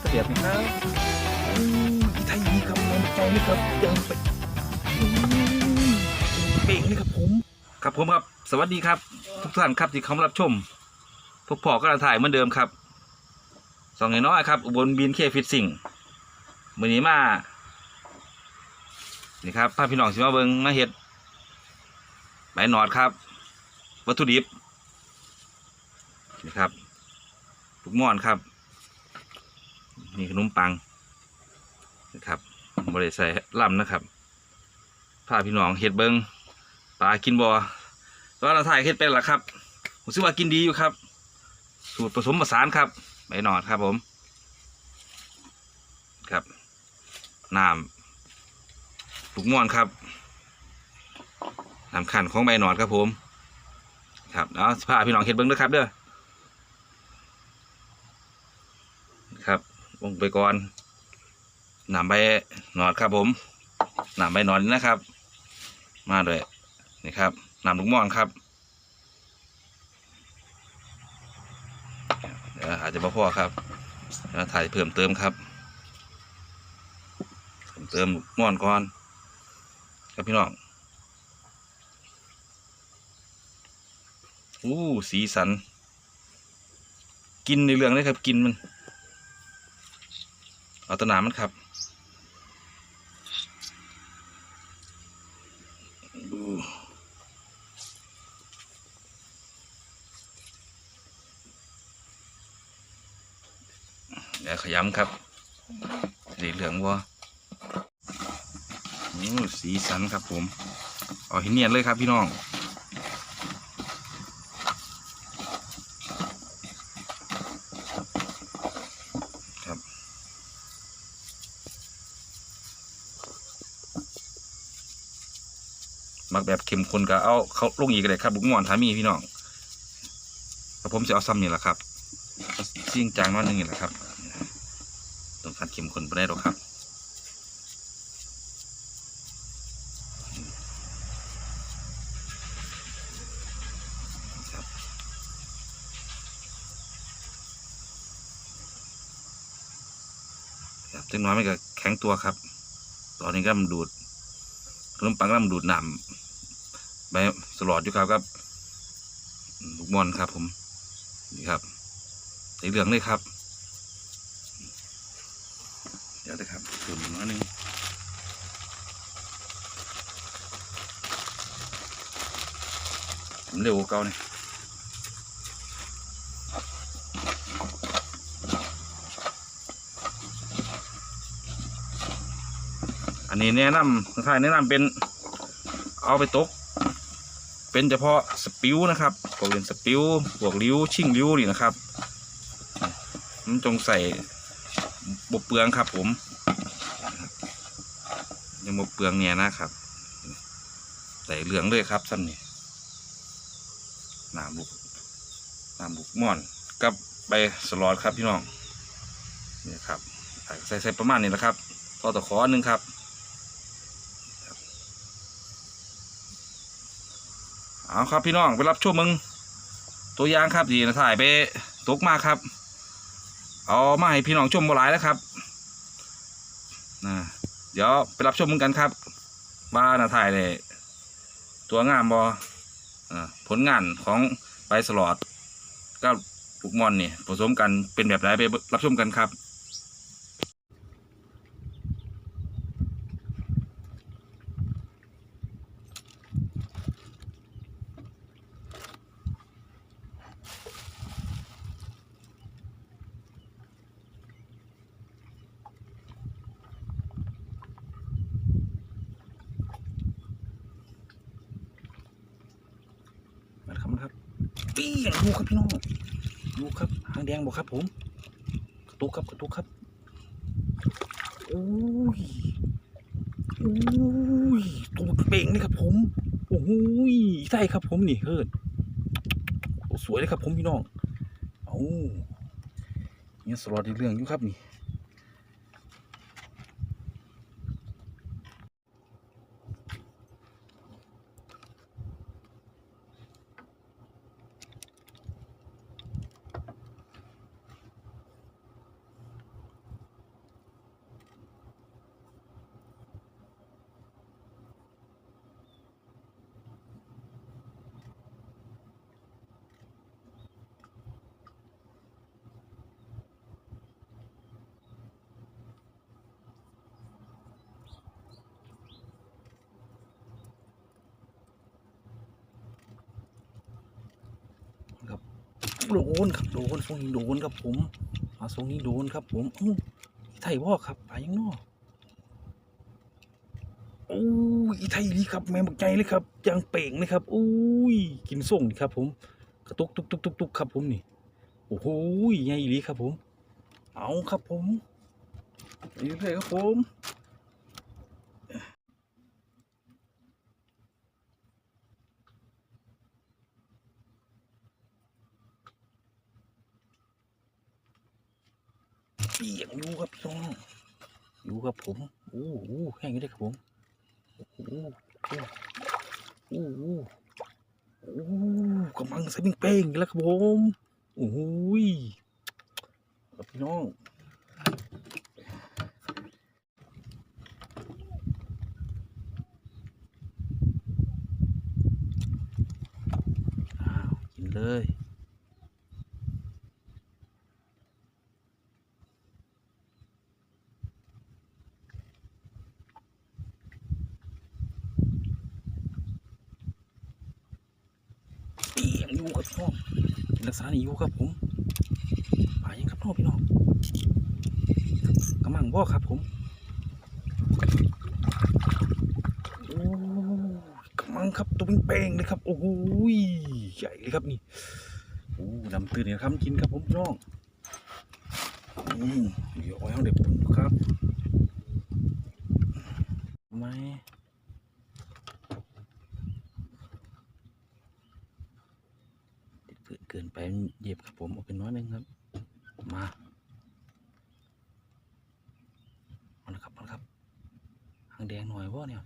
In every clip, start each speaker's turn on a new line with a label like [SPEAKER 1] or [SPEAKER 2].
[SPEAKER 1] ที่มันมาตะเดียบนี่ครับโอ้ยไทยนี่ครับมันใจนี่ครับยังไปโอ้ยเป่งนี่ครับผม ครับผมครับ สวัสดีครับ ทุกท่านครับที่เข้ามารับชมพวกพ่อกำลังถ่ายเหมือนเดิมครับสองน้อยครับ อุบลบินเคฟิตสิ่งมือนี้มา นี่ครับพาพี่น้องสิมาเบิงมาเฮ็ดใบหนอดครับ วัตถุดิบ นี่ครับลูกม่อนครับ นี่ขนมปังนะครับบริใส่ล่ำนะครับพาพี่น้องเฮ็ดเบิงปลากินบอตอนเราถ่ายเฮ็ดเป็นละครับผมซื้อว่ากินดีอยู่ครับ สูตรผสมผสานครับใบหนอดครับผม ครับน้ำลูกม่อนครับน้ำขันของใบหนอดครับผม ครับแล้วพาพี่น้องเฮ็ดเบิงด้วยครับเด้อครับ ลงไปก่อนน้ำใบหนอดครับผมน้ำใบหนอนี่นะครับ มาด้วยนี่ครับน้ำลูกม่อนครับเดี๋ยวอาจจะบ่พอครับเดี๋ยวถ่ายเพิ่มเติมครับเพิ่มเติมม่อนก่อนครับพี่น้องอู้สีสัน กินในเรื่องเลยครับ กินมัน เอาตะหนามันครับอู้เดี๋ยวขยำครับสีเหลืองวัวอู้สีสันครับผม เอาให้เนียนเลยครับพี่น้อง มักแบบเข้มข้นก็เอาเขาลงอีกเลยครับบุกงอนทามีพี่น้องแล้วผมจะเอาซ้ำนี่แหละครับเอาซิ่งจางน้อยนึงนี่แหละครับต้องการเข้มข้นไปได้หรอกครับครับจังน้อยไมันก็แข็งตัวครับ ตอนนี้ก็มันดูดขนมปังก็มันดูดน้ำ ใบสลอดอยู่ครับครับลูกมอนครับผมนี่ครับส่เหลืองเลยครับ เดี๋ยวนะครับเพิ่มอีกน้อยนึงผมเร็วกว่าเก่าเนี่ยอันนี้แนะนำทางแนะนำเป็นเอาไปตก เป็นเฉพาะสปิวนะครับพวกเรียนสปิวพวกริ้วชิ่งริ้วนี่นะครับมันจงใส่บเปลืองครับ ผมยังบเปลืองเนี่ยนะครับใส่เหลืองเลยครับซ้ำนี่น้ำบุกน้ำบุกม่อนกับใบสลอดครับพี่น้องนี่ครับใส่ใส่ประมาณนี้แหละครับต่อตะขอหนึ่งครับ เอาครับพี่น้องไปรับชมมึง ตัวอย่างครับดีนะถ่ายไปตกมาครับ เอามาให้พี่น้องชมบ่หลายแล้วครับนะเดี๋ยวไปรับชมมึงกันครับว่านะถ่ายเลยตัวงามบออผลงานของใบสลอดก็ลูกมอนนี่ผสมกันเป็นแบบไหนไปรับชมกันครับ มาครับมาครับปีอย่าง ดูครับพี่น้องดูครับหางแดงบอกครับ ผมกระตุกครับกระตุกครับโอ้ยโอ้ยตัวเป่งเลยครับ ผมโอ้ยใช่ครับผมนี่เฮิร์ดสวยเลยครับผมพี่น้องเอาเนี่ยสลอดในเรื่องอยู่ครับนี่ ครับ โดนครับโดนทรงนี้โดนครับผมมาทรงนี้โดนครับ ผมอู้ไทยพ่อครับไปยังนอกโอ้ยอีไทยนี่ครับแม่บักใจเลยครับยางเป่งเลยครับอุ้ยกินส่งนี่ครับ ผมกระตุกตุกตุกตุกตุกครับ ผมนี่โอ้โหใหญ่ลีครับผม เอาครับผมนี่เลยครับผม เปียกอยู่ครับพี่น้องอยู่ครับผมโอ้โหแห้งอยู่เลยครับผมโอ้โหโอ้โหโอ้กำลังใส่เป้งแล้วครับผมโอ้โหครับพี่น้องกินเลยเปียงอยู่ ครับพี่น้องกินรักษานี่อยู่ครับผมปลายังครับน้องพี่น้องกำลังบ่ครับผมโอ้กำลังครับตัวเป็นเป้งเลยครับโอ้โหยใหญ่เลยครับนี่โอ้ดำตื่นเนี่ยครับกินครับผมพี่น้องอืมเดี๋ยวเอาไว้เอาเด็กผมครับไหม เกินไปเหยียบครับผมเอาเป็นน้อยหนึงครับ มาเอาละครับเอาละครับหางแดงหน่อยวะเนี่ย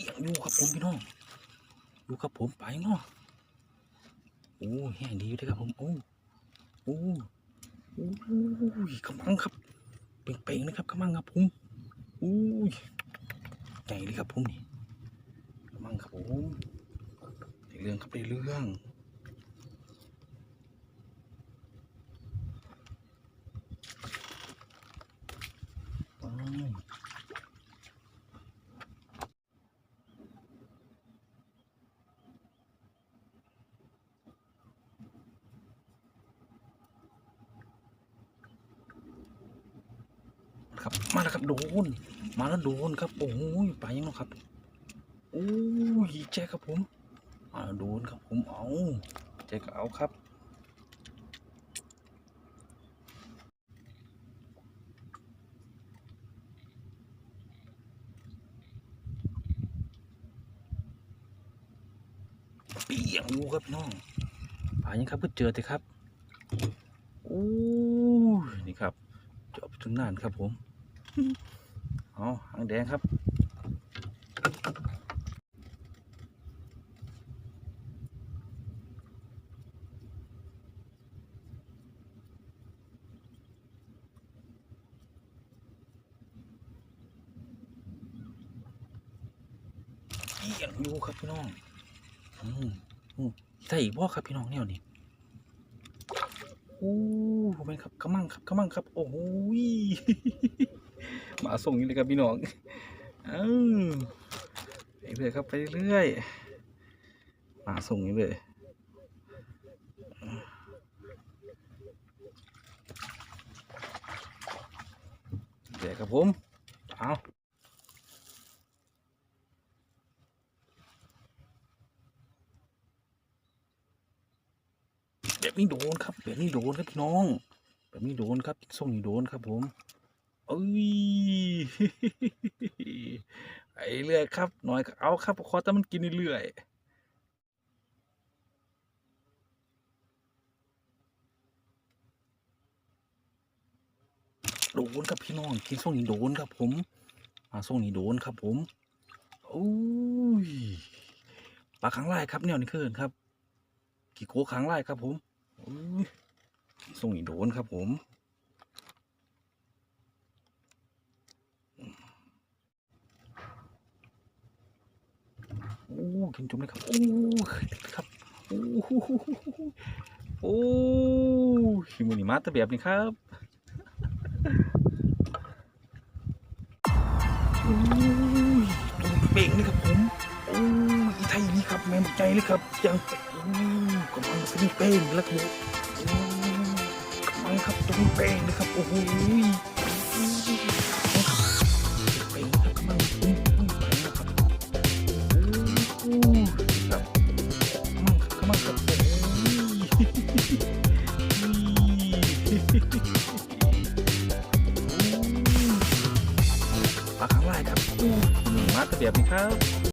[SPEAKER 1] กอยู่ครับผมพี่น้องอยู่ครับผมไปเนาะโอ้แห้งดีเลยครับผมโอ้โอ้โอ้ยกำลังครับเป่งๆนะครับกำลังครับผมโอ้ยใหญ่เลยครับผมนี่กำลังครับผมได้เรื่องครับได้เรื่องอ้าว ครับ มาแล้วครับโดนมาแล้วโดนครับโอ้ยไปยังเนาะครับโอ้ยแจ๊คครับผมมาโดนครับผมเอาแจ๊คก็เอาครับเปียงอยู่ครับน้องไปยังครับเพื่อเจอเถอะครับโอ้ยนี่ครับจบถึงนานครับผม เอหางแดงครับเอียงอยู่ครับพี่น้องอืมอืมใส่อีกบ่ครับพี่น้องแนวนี้โอ้ผมเป็นครับกระมังครับกระมังครับ โอ้ย มาส่งนี่เลยครับพี่น้องอ้าไปเรื่อยครับไปเรื่อยมาส่งนี่เลยเดี๋ยวครับผมเอาแบบนี้โดนครับแบบนี้โดนครับพี่น้อง แบบนี้โดนครับส่งนี่โดนครับผม อ้ยไอเรื่อยครับ หน่อยก็เอาครับขอแต่มันกินเรื่อยโดนครับพี่น้องกินส่งนี้โดนครับผมมาส่งนี้โดนครับผมโอ้ยปลาขังไล่ครับเนี่ยนี่คือครับ กี่โคขังไล่ครับผมโอ้ยส่งนี้โดนครับผม โอ้กินจุ่มเลยครับ โอ้ครับ โอ้โอ้หิมือนี่มาต่แบบนี้ครับโอ้ยตัวเป่งนี่ครับผม โอ้ยไทยนี่ครับแม่ใจเลยครับยังโอ้กำลังสนิเป้งแล้วครับกำลังครับตัวเป้งเลยครับ โอ้โห ย ปลาข้างล่างครับอู้มาแต่แบบนี้ครับ